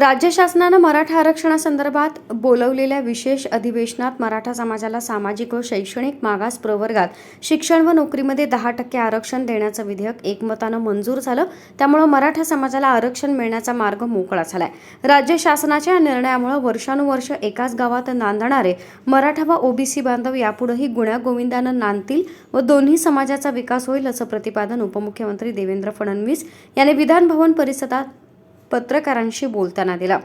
राज्य शासनानं मराठा आरक्षणासंदर्भात बोलवलेल्या विशेष अधिवेशनात मराठा समाजाला सामाजिक व शैक्षणिक मागास प्रवर्गात शिक्षण व नोकरीमध्ये दहा टक्के आरक्षण देण्याचं विधेयक एकमतानं मंजूर झालं. त्यामुळे मराठा समाजाला आरक्षण मिळण्याचा मार्ग मोकळा झालाय. राज्य शासनाच्या या निर्णयामुळे वर्षानुवर्ष एकाच गावात नांदणारे मराठा व ओबीसी बांधव यापुढेही गुण्यागोविंदानं नांदतील व दोन्ही समाजाचा विकास होईल असं प्रतिपादन उपमुख्यमंत्री देवेंद्र फडणवीस यांनी विधानभवन परिसरात पत्रकारांशी बोलताना दिला.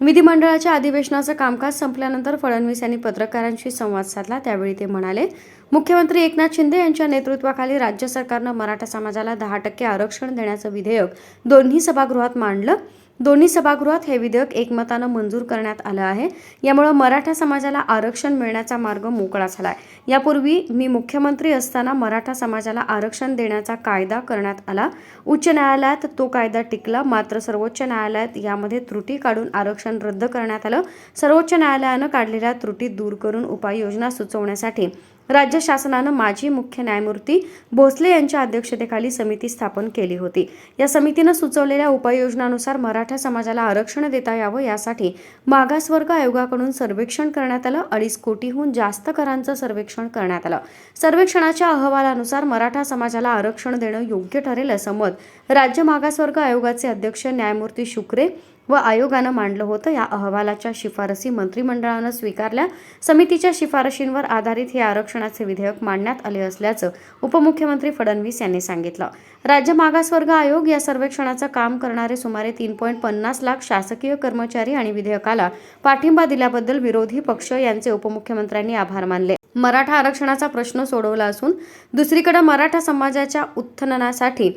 विधिमंडळाच्या अधिवेशनाचं कामकाज संपल्यानंतर फडणवीस यांनी पत्रकारांशी संवाद साधला. त्यावेळी ते म्हणाले मुख्यमंत्री एकनाथ शिंदे यांच्या नेतृत्वाखाली राज्य सरकारनं मराठा समाजाला दहा टक्के आरक्षण देण्याचं विधेयक दोन्ही सभागृहात मांडलं. दोन्ही सभागृहात हे विधेयक एकमतानं मंजूर करण्यात आलं आहे. यामुळे मराठा समाजाला आरक्षण मिळण्याचा मार्ग मोकळा झाला आहे यापूर्वी मी मुख्यमंत्री असताना मराठा समाजाला आरक्षण देण्याचा कायदा करण्यात आला. उच्च न्यायालयात तो कायदा टिकला मात्र सर्वोच्च न्यायालयात यामध्ये त्रुटी काढून आरक्षण रद्द करण्यात आलं. सर्वोच्च न्यायालयानं काढलेल्या त्रुटी दूर करून उपाययोजना सुचवण्यासाठी राज्य शासनानं माजी मुख्य न्यायमूर्ती भोसले यांच्या अध्यक्षतेखाली समिती स्थापन केली होती. या समितीनं सुचवलेल्या उपाययोजनानुसार मराठा समाजाला आरक्षण देता यावं यासाठी मागासवर्ग आयोगाकडून सर्वेक्षण करण्यात आलं. अडीच कोटीहून जास्त करांचं सर्वेक्षण करण्यात आलं. सर्वेक्षणाच्या अहवालानुसार मराठा समाजाला आरक्षण देणं योग्य ठरेल असं मत राज्य मागासवर्ग आयोगाचे अध्यक्ष न्यायमूर्ती शुक्रे व आयोगानं मांडलं होतं. या अहवालाच्या शिफारसी मंत्रिमंडळानं स्वीकारल्या. समितीच्या शिफारशींवर आधारित हे आरक्षणाचे विधेयक मांडण्यात आले असल्याचं उपमुख्यमंत्री फडणवीस यांनी सांगितलं. राज्य मागासवर्ग आयोग या सर्वेक्षणाचं काम करणारे सुमारे तीन पॉईंट पन्नास लाख शासकीय कर्मचारी आणि विधेयकाला पाठिंबा दिल्याबद्दल विरोधी पक्ष यांचे उपमुख्यमंत्र्यांनी आभार मानले. मराठा आरक्षणाचा प्रश्न सोडवला असून दुसरीकडे मराठा समाजाच्या उत्थननासाठी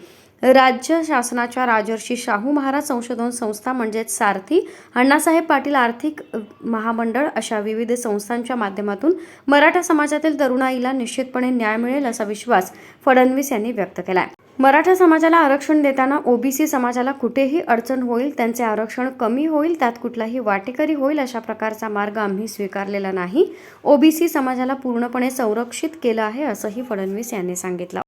राज्य शासनाच्या राजर्षी शाहू महाराज संशोधन संस्था म्हणजेच सारथी अण्णासाहेब पाटील आर्थिक महामंडळ अशा विविध संस्थांच्या माध्यमातून मराठा समाजातील तरुणाईला निश्चितपणे न्याय मिळेल असा विश्वास फडणवीस यांनी व्यक्त केलाय. मराठा समाजाला आरक्षण देताना ओबीसी समाजाला कुठेही अडचण होईल त्यांचे आरक्षण कमी होईल त्यात कुठलाही वाटेकरी होईल अशा प्रकारचा मार्ग आम्ही स्वीकारलेला नाही. ओबीसी समाजाला पूर्णपणे संरक्षित केलं आहे असंही फडणवीस यांनी सांगितलं.